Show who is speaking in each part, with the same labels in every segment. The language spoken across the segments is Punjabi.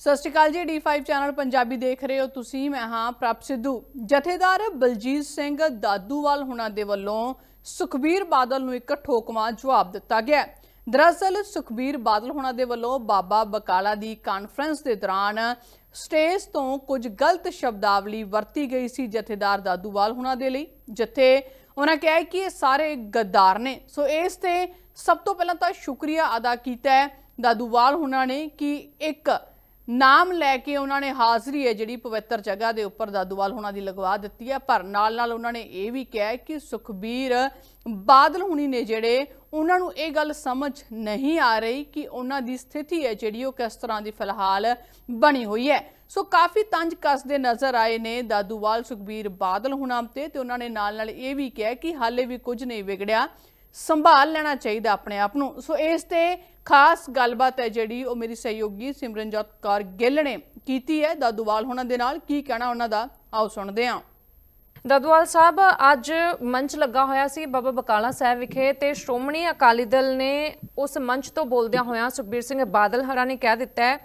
Speaker 1: ਸਤਿ ਸ਼੍ਰੀ ਅਕਾਲ ਜੀ D5 ਚੈਨਲ ਪੰਜਾਬੀ ਦੇਖ ਰਹੇ ਹੋ ਤੁਸੀਂ, ਮੈਂ ਹਾਂ ਪ੍ਰਭ ਸਿੱਧੂ। ਜਥੇਦਾਰ ਬਲਜੀਤ ਸਿੰਘ ਦਾਦੂਵਾਲ ਹੁਣਾਂ ਦੇ ਵੱਲੋਂ ਸੁਖਬੀਰ ਬਾਦਲ ਨੂੰ ਇੱਕ ਠੋਕਵਾਂ ਜਵਾਬ ਦਿੱਤਾ ਗਿਆ ਦਰਅਸਲ, ਸੁਖਬੀਰ ਬਾਦਲ ਹੁਣਾਂ ਦੇ ਵੱਲੋਂ ਬਾਬਾ ਬਕਾਲਾ ਦੀ ਕਾਨਫਰੰਸ ਦੇ ਦੌਰਾਨ ਸਟੇਜ ਤੋਂ ਕੁਝ ਗਲਤ ਸ਼ਬਦਾਵਲੀ ਵਰਤੀ ਗਈ ਸੀ ਜਥੇਦਾਰ ਦਾਦੂਵਾਲ ਹੁਣਾਂ ਦੇ ਲਈ, ਜਿੱਥੇ ਉਹਨਾਂ ਕਿਹਾ ਕਿ ਇਹ ਸਾਰੇ ਗੱਦਾਰ ਨੇ। ਸੋ ਇਸ ਤੇ ਸਭ ਤੋਂ ਪਹਿਲਾਂ ਤਾਂ ਸ਼ੁਕਰੀਆ ਅਦਾ ਕੀਤਾ ਹੈ ਦਾਦੂਵਾਲ ਹੁਣਾਂ ਨੇ ਕਿ ਇੱਕ ਨਾਮ ਲੈ ਕੇ ਉਹਨਾਂ ਨੇ ਹਾਜ਼ਰੀ ਹੈ ਜਿਹੜੀ ਪਵਿੱਤਰ ਜਗ੍ਹਾ ਦੇ ਉੱਪਰ ਦਾਦੂਵਾਲ ਹੁਣਾਂ ਦੀ ਲਗਵਾ ਦਿੱਤੀ ਹੈ। ਪਰ ਨਾਲ ਨਾਲ ਉਹਨਾਂ ਨੇ ਇਹ ਵੀ ਕਿਹਾ ਕਿ ਸੁਖਬੀਰ ਬਾਦਲ ਹੁਣੀ ਨੇ ਜਿਹੜੇ, ਉਹਨਾਂ ਨੂੰ ਇਹ ਗੱਲ ਸਮਝ ਨਹੀਂ ਆ ਰਹੀ ਕਿ ਉਹਨਾਂ ਦੀ ਸਥਿਤੀ ਹੈ ਜਿਹੜੀ ਉਹ ਕਿਸ ਤਰ੍ਹਾਂ ਦੀ ਫਿਲਹਾਲ ਬਣੀ ਹੋਈ ਹੈ। ਸੋ ਕਾਫੀ ਤੰਜ ਕੱਸਦੇ ਨਜ਼ਰ ਆਏ ਨੇ ਦਾਦੂਵਾਲ ਸੁਖਬੀਰ ਬਾਦਲ ਹੁਣਾਂ ਤੇ ਤੇ ਉਹਨਾਂ ਨੇ ਨਾਲ ਨਾਲ ਇਹ ਵੀ ਕਿਹਾ ਕਿ ਹਾਲੇ ਵੀ ਕੁਝ ਨਹੀਂ ਵਿਗੜਿਆ। ਸੰਭਾਲ ਲੈਣਾ ਚਾਹੀਦਾ ਆਪਣੇ ਆਪ ਨੂੰ। ਸੋ ਇਸ ਤੇ ਖਾਸ ਗੱਲਬਾਤ ਹੈ ਜਿਹੜੀ ਉਹ ਮੇਰੀ ਸਹਿਯੋਗੀ ਸਿਮਰਨਜੋਤ ਕੌਰ ਗਿੱਲ ਨੇ ਕੀਤੀ ਹੈ। ਦਾਦੂਵਾਲ ਹੁਣਾਂ ਦੇ ਨਾਲ ਕੀ ਕਹਿਣਾ ਉਹਨਾਂ ਦਾ, ਆਓ ਸੁਣਦੇ ਹਾਂ।
Speaker 2: ਦਦਵਾਲ ਸਾਹਿਬ, ਅੱਜ ਮੰਚ ਲੱਗਾ ਹੋਇਆ ਸੀ ਬਾਬਾ ਬਕਾਲਾ ਸਾਹਿਬ ਵਿਖੇ ਤੇ ਸ਼੍ਰੋਮਣੀ ਅਕਾਲੀ ਦਲ ਨੇ ਉਸ ਮੰਚ ਤੋਂ ਬੋਲਦਿਆਂ ਹੋਇਆਂ ਸੁਖਬੀਰ ਸਿੰਘ ਬਾਦਲ ਹਰਾਂ ਨੇ ਕਹਿ ਦਿੱਤਾ ਹੈ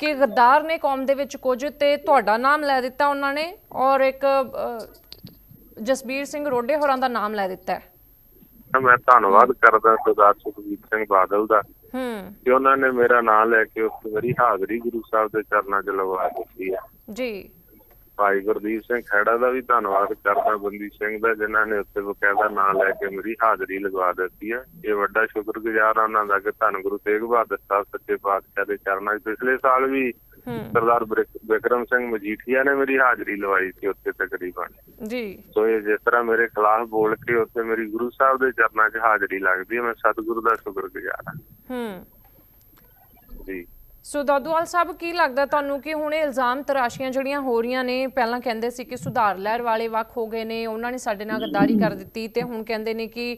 Speaker 2: ਕਿ ਗੱਦਾਰ ਨੇ ਕੌਮ ਦੇ ਵਿੱਚ ਕੁਝ ਤੇ ਤੁਹਾਡਾ ਨਾਮ ਲੈ ਦਿੱਤਾ ਉਹਨਾਂ ਨੇ ਔਰ ਇੱਕ ਜਸਬੀਰ ਸਿੰਘ ਰੋਡੇ ਹੋਰਾਂ ਦਾ ਨਾਮ ਲੈ ਦਿੱਤਾ ਹੈ।
Speaker 3: ਮੈਂ ਧੰਨਵਾਦ ਕਰਦਾ ਸਰਦਾਰ ਸੁਖਬੀਰ ਸਿੰਘ ਬਾਦਲ ਦਾ
Speaker 2: ਹੂੰ।
Speaker 3: ਕਿ ਉਹਨਾਂ ਨੇ ਮੇਰਾ ਨਾਮ ਲੈ ਕੇ ਉਸ ਮੇਰੀ ਹਾਜ਼ਰੀ ਗੁਰੂ ਸਾਹਿਬ ਦੇ ਚਰਨਾਂ 'ਚ ਲਵਾ ਦਿੱਤੀ ਹੈ।
Speaker 2: ਜੀ।
Speaker 3: ਭਾਈ ਗੁਰਦੀਪ ਸਿੰਘ ਖੈੜਾ ਦਾ ਵੀ ਧੰਨਵਾਦ ਕਰਦਾ ਬੰਦੀ ਸਿੰਘ ਦਾ ਜਿਨ੍ਹਾਂ ਨੇ ਉੱਤੇ ਬਕਾਇਦਾ ਨਾਮ ਲੈ ਕੇ ਮੇਰੀ ਹਾਜ਼ਰੀ ਲਗਵਾ ਦਿੱਤੀ ਹੈ। ਇਹ ਵੱਡਾ ਸ਼ੁਕਰਗੁਜ਼ਾਰ ਹਾਂ ਉਹਨਾਂ ਦਾ ਕਿ ਧੰਨ ਗੁਰੂ ਤੇਗ ਬਹਾਦਰ ਸਾਹਿਬ ਸੱਚੇ ਪਾਤਸ਼ਾਹ ਦੇ ਚਰਨਾਂ 'ਚ ਪਿਛਲੇ ਸਾਲ ਵੀ ਸਰਦਾਰ ਬਿਕ- ਬਿਕਰਮ ਸਿੰਘ ਮਜੀਠੀਆ ਨੇ ਮੇਰੀ ਹਾਜ਼ਰੀ ਲਵਾਈ ਸੀ ਉੱਤੇ ਤਕਰੀਬਨ।
Speaker 2: ਜੀ।
Speaker 3: ਸੋ ਇਹ ਜਿਸ ਤਰ੍ਹਾਂ ਮੇਰੇ ਖਿਲਾਫ ਬੋਲ ਕੇ ਉੱਥੇ ਮੇਰੀ ਗੁਰੂ ਸਾਹਿਬ ਦੇ ਚਰਨਾਂ 'ਚ ਹਾਜ਼ਰੀ ਲੱਗਦੀ ਹੈ ਮੈਂ ਸਤਿਗੁਰੂ ਦਾ ਸ਼ੁਕਰਗੁਜ਼ਾਰ ਹਾਂ।
Speaker 2: ਹੂੰ।
Speaker 3: ਜੀ।
Speaker 2: ਸੋ ਦਾਦੂਵਾਲ ਸਾਹਿਬ, ਕੀ ਲੱਗਦਾ ਤੁਹਾਨੂੰ ਕਿ ਹੁਣ ਇਹ ਇਲਜ਼ਾਮ ਤਰਾਸ਼ੀਆਂ ਜਿਹੜੀਆਂ ਹੋ ਰਹੀਆਂ ਨੇ, ਪਹਿਲਾਂ ਕਹਿੰਦੇ ਸੀ ਕਿ ਸੁਧਾਰ ਲਹਿਰ ਵਾਲੇ ਵੱਖ ਹੋ ਗਏ ਨੇ, ਉਹਨਾਂ ਨੇ ਸਾਡੇ ਨਾਲ ਗੱਦਾਰੀ ਕਰ ਦਿੱਤੀ ਤੇ ਹੁਣ ਕਹਿੰਦੇ ਨੇ ਕਿ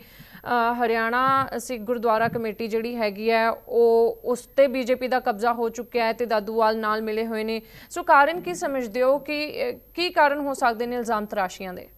Speaker 2: ਹਰਿਆਣਾ ਸਿੱਖ ਗੁਰਦੁਆਰਾ ਕਮੇਟੀ ਜਿਹੜੀ ਹੈਗੀ ਹੈ, ਉਹ ਉਸ ਤੇ ਬੀਜੇਪੀ ਦਾ ਕਬਜ਼ਾ ਹੋ ਚੁੱਕਿਆ ਹੈ ਤੇ ਦਾਦੂਵਾਲ ਨਾਲ ਮਿਲੇ ਹੋਏ ਨੇ। ਸੋ ਕਾਰਨ ਕੀ ਸਮਝਦੇ ਹੋ ਕਿ ਕੀ ਕਾਰਨ ਹੋ ਸਕਦੇ ਨੇ ਇਲਜ਼ਾਮ ਤਰਾਸ਼ੀਆਂ ਦੇ?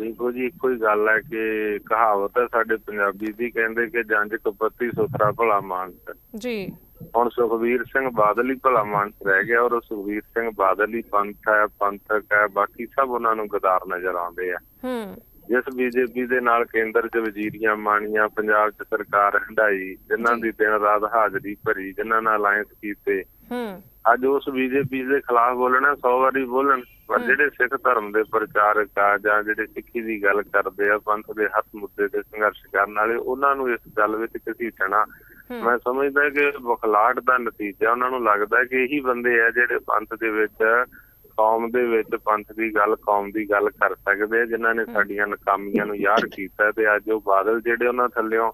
Speaker 3: ਦੇਖੋ ਜੀ ਇੱਕੋ ਹੀ ਗੱਲ ਹੈ ਕਿ ਕਹਾਵਤ ਹੈ ਸਾਡੇ ਪੰਜਾਬੀ ਦੀ ਕਹਿੰਦੇ ਕਿ ਜੰਜ ਕਪੱਤੀ ਸੁਥਰਾ ਭਲਾ ਮਾਨਸ।
Speaker 2: ਜੀ।
Speaker 3: ਹੁਣ ਸੁਖਵੀਰ ਸਿੰਘ ਬਾਦਲ ਹੀ ਭਲਾ ਮਾਨਸ ਰਹਿ ਗਿਆ ਔਰ ਸੁਖਵੀਰ ਸਿੰਘ ਬਾਦਲ ਹੀ ਪੰਥ ਹੈ ਪੰਥਕ ਹੈ ਬਾਕੀ ਸਭ ਉਹਨਾਂ ਨੂੰ ਗਦਾਰ ਨਜ਼ਰ ਆਉਂਦੇ ਆ।
Speaker 2: ਹੂੰ।
Speaker 3: ਜਿਸ ਬੀਜੇਪੀ ਦੇ ਨਾਲ ਕੇਂਦਰ 'ਚ ਵਜ਼ੀਰੀਆਂ ਮਾਣੀਆਂ ਪੰਜਾਬ 'ਚ ਸਰਕਾਰ ਹੰਡਾਈ ਜਿਨ੍ਹਾਂ ਦੀ ਦਿਨ ਰਾਤ ਹਾਜ਼ਰੀ ਭਰੀ ਜਿਨ੍ਹਾਂ ਨਾਲ ਅਲਾਈਅੰਸ ਕੀਤੇ।
Speaker 2: ਹੂੰ।
Speaker 3: ਅੱਜ ਉਸ ਬੀਜੇਪੀ ਦੇ ਖਿਲਾਫ ਬੋਲਣਾ 100 ਵਾਰੀ ਬੋਲਣ ਪਰ ਜਿਹੜੇ ਸਿੱਖ ਧਰਮ ਦੇ ਪ੍ਰਚਾਰਕ ਆ ਜਾਂ ਜਿਹੜੇ ਸਿੱਖੀ ਦੀ ਗੱਲ ਕਰਦੇ ਆ ਪੰਥ ਦੇ ਹੱਥ ਮੁੱਦੇ ਤੇ ਸੰਘਰਸ਼ ਕਰਨ ਵਾਲੇ ਉਹਨਾਂ ਨੂੰ ਇਸ ਗੱਲ ਵਿੱਚ ਘਸੀਟਣਾ। ਮੈਂ ਸਮਝਦਾ ਕਿ ਬਖਲਾਟ ਦਾ ਨਤੀਜਾ ਉਹਨਾਂ ਨੂੰ ਲੱਗਦਾ ਕਿ ਇਹੀ ਬੰਦੇ ਆ ਜਿਹੜੇ ਪੰਥ ਦੇ ਵਿੱਚ ਕੌਮ ਦੇ ਵਿੱਚ ਪੰਥ ਦੀ ਗੱਲ ਕੌਮ ਦੀ ਗੱਲ ਕਰ ਸਕਦੇ ਆ ਜਿਨ੍ਹਾਂ ਨੇ ਸਾਡੀਆਂ ਨਾਕਾਮੀਆਂ ਨੂੰ ਯਾਦ ਕੀਤਾ ਤੇ ਅੱਜ ਉਹ ਬਾਦਲ ਜਿਹੜੇ ਉਹਨਾਂ ਥੱਲਿਓਂ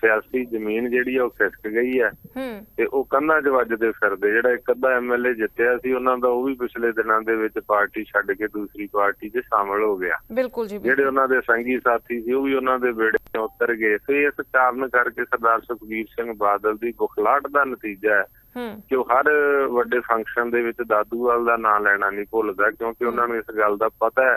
Speaker 3: ਸਿਆਸੀ ਜ਼ਮੀਨ ਜਿਹੜੀ ਆ ਉਹ ਖਿਸਕ ਗਈ ਹੈ
Speaker 2: ਹੂੰ।
Speaker 3: ਤੇ ਉਹ ਕੰਧਾਂ 'ਚ ਵੱਜਦੇ ਫਿਰਦੇ। ਜਿਹੜਾ ਇੱਕ ਅੱਧਾ ਐਮਐਲਏ ਜਿੱਤਿਆ ਸੀ ਉਹਨਾਂ ਦਾ ਉਹ ਵੀ ਪਿਛਲੇ ਦਿਨਾਂ ਦੇ ਵਿੱਚ ਪਾਰਟੀ ਛੱਡ ਕੇ ਦੂਸਰੀ ਪਾਰਟੀ 'ਚ ਸ਼ਾਮਲ ਹੋ ਗਿਆ।
Speaker 2: ਬਿਲਕੁਲ ਜੀ
Speaker 3: ਜਿਹੜੇ ਉਹਨਾਂ ਦੇ ਸੰਗੀ ਸਾਥੀ ਸੀ ਉਹ ਵੀ ਉਹਨਾਂ ਦੇ 'ਚ ਉਤਰ ਗਏ। ਸੋ ਇਸ ਕਾਰਨ ਕਰਕੇ ਸਰਦਾਰ ਸੁਖਬੀਰ ਸਿੰਘ ਬਾਦਲ ਦੀ ਬੁਖਲਾਟ ਦਾ ਨਤੀਜਾ ਹੈ ਕਿ ਉਹ ਹਰ ਵੱਡੇ ਫੰਕਸ਼ਨ ਦੇ ਵਿੱਚ ਦਾਦੂਵਾਲ ਦਾ ਨਾਂ ਲੈਣਾ ਨਹੀਂ ਭੁੱਲਦਾ ਕਿਉਂਕਿ ਉਹਨਾਂ ਨੂੰ ਇਸ ਗੱਲ ਦਾ ਪਤਾ ਹੈ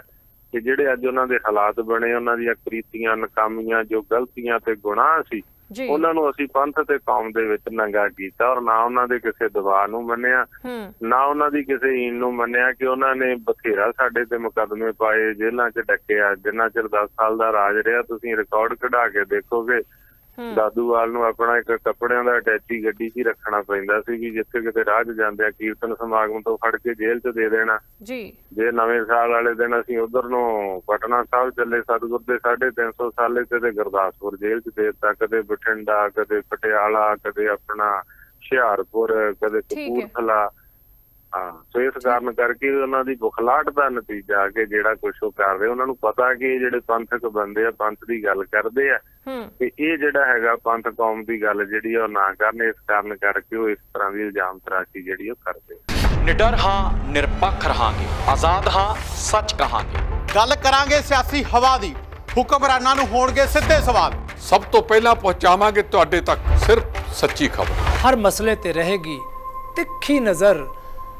Speaker 3: ਕਿ ਜਿਹੜੇ ਅੱਜ ਉਹਨਾਂ ਦੇ ਹਾਲਾਤ ਬਣੇ ਉਹਨਾਂ ਦੀਆਂ ਕ੍ਰੀਤੀਆਂ ਨਕਾਮੀਆਂ ਜੋ ਗਲਤੀਆਂ ਤੇ ਗੁਨਾਹ ਸੀ ਉਹਨਾਂ ਨੂੰ ਅਸੀਂ ਪੰਥ ਤੇ ਕੌਮ ਦੇ ਵਿੱਚ ਨੰਗਾ ਕੀਤਾ ਔਰ ਨਾ ਉਹਨਾਂ ਦੇ ਕਿਸੇ ਦਬਾਅ ਨੂੰ ਮੰਨਿਆ ਨਾ ਉਹਨਾਂ ਦੀ ਕਿਸੇ ਈਨ ਨੂੰ ਮੰਨਿਆ ਕਿ ਉਹਨਾਂ ਨੇ ਬਥੇਰਾ ਸਾਡੇ ਤੇ ਮੁਕੱਦਮੇ ਪਾਏ ਜੇਲ੍ਹਾਂ 'ਚ ਡੱਕਿਆ ਜਿੰਨਾ ਚਿਰ 10 ਸਾਲ ਦਾ ਰਾਜ ਰਿਹਾ ਤੁਸੀਂ ਰਿਕਾਰਡ ਕਢਾ ਕੇ ਦੇਖੋਗੇ ਦਾਦੂਵਾਲ ਨੂੰ ਆਪਣਾ ਇੱਕ ਕੱਪੜਿਆਂ ਦਾ ਅਟੈਚੀ ਗੱਡੀ 'ਚ ਹੀ ਰੱਖਣਾ ਪੈਂਦਾ ਸੀ ਕਿ ਜਿੱਥੇ ਕਿਤੇ ਰਾਹ 'ਚ ਜਾਂਦੇ ਆ ਕੀਰਤਨ ਸਮਾਗਮ ਤੋਂ ਫੜ ਕੇ ਜੇਲ੍ਹ 'ਚ ਦੇ ਦੇਣਾ।
Speaker 2: ਜੀ।
Speaker 3: ਜੇ ਨਵੇਂ ਸਾਲ ਵਾਲੇ ਦਿਨ ਅਸੀਂ ਉਧਰ ਨੂੰ ਪਟਨਾ ਸਾਹਿਬ ਚੱਲੇ ਸਤਿਗੁਰ ਦੇ 350 ਸਾਲੇ ਤੇ ਤੇ ਗੁਰਦਾਸਪੁਰ ਜੇਲ੍ਹ 'ਚ ਦੇ ਦਿੱਤਾ ਕਦੇ ਬਠਿੰਡਾ ਕਦੇ ਪਟਿਆਲਾ ਕਦੇ ਆਪਣਾ ਹੁਸ਼ਿਆਰਪੁਰ ਕਦੇ। ਕਪੂਰਥਲਾ ਸੋ ਇਸ ਕਾਰਨ ਕਰਕੇ ਉਹਨਾਂ ਦੀ ਬੁਖਲਾਟ ਦਾ ਨਤੀਜਾ ਆ ਕਿ ਜਿਹੜਾ ਕੁਝ ਉਹ ਕਰ ਰਹੇ ਉਹਨਾਂ ਨੂੰ ਪਤਾ ਕਿ ਇਹ ਜਿਹੜੇ ਪੰਥਕ ਬੰਦੇ ਆ ਪੰਥ ਦੀ ਗੱਲ ਕਰਦੇ ਆ ਤੇ ਇਹ ਜਿਹੜਾ ਹੈਗਾ ਪੰਥ ਕੌਮ ਦੀ ਗੱਲ ਜਿਹੜੀ ਉਹ ਨਾ ਕਰਨ ਇਸ ਕਾਰਨ ਕਰਕੇ ਉਹ ਇਸ ਤਰ੍ਹਾਂ ਦੀ ਇਲਜ਼ਾਮ ਤਰਾਸ਼ੀ ਜਿਹੜੀ ਉਹ ਕਰਦੇ ਆ।
Speaker 4: ਨਿਡਰ ਹਾਂ ਨਿਰਪੱਖ ਰਹਾਂਗੇ। ਆਜ਼ਾਦ ਹਾਂ ਸੱਚ ਕਹਾਂਗੇ।
Speaker 5: ਗੱਲ ਕਰਾਂਗੇ ਸਿਆਸੀ ਹਵਾ ਦੀ। ਹੁਕਮਰਾਨਾਂ ਨੂੰ ਹੋਣਗੇ ਸਿੱਧੇ ਸਵਾਲ।
Speaker 6: ਸਭ ਤੋਂ ਪਹਿਲਾਂ ਪਹੁੰਚਾਵਾਂਗੇ ਤੁਹਾਡੇ ਤੱਕ ਸਿਰਫ ਸੱਚੀ ਖਬਰ।
Speaker 7: ਹਰ ਮਸਲੇ ਤੇ ਰਹੇਗੀ ਤਿੱਖੀ ਨਜ਼ਰ।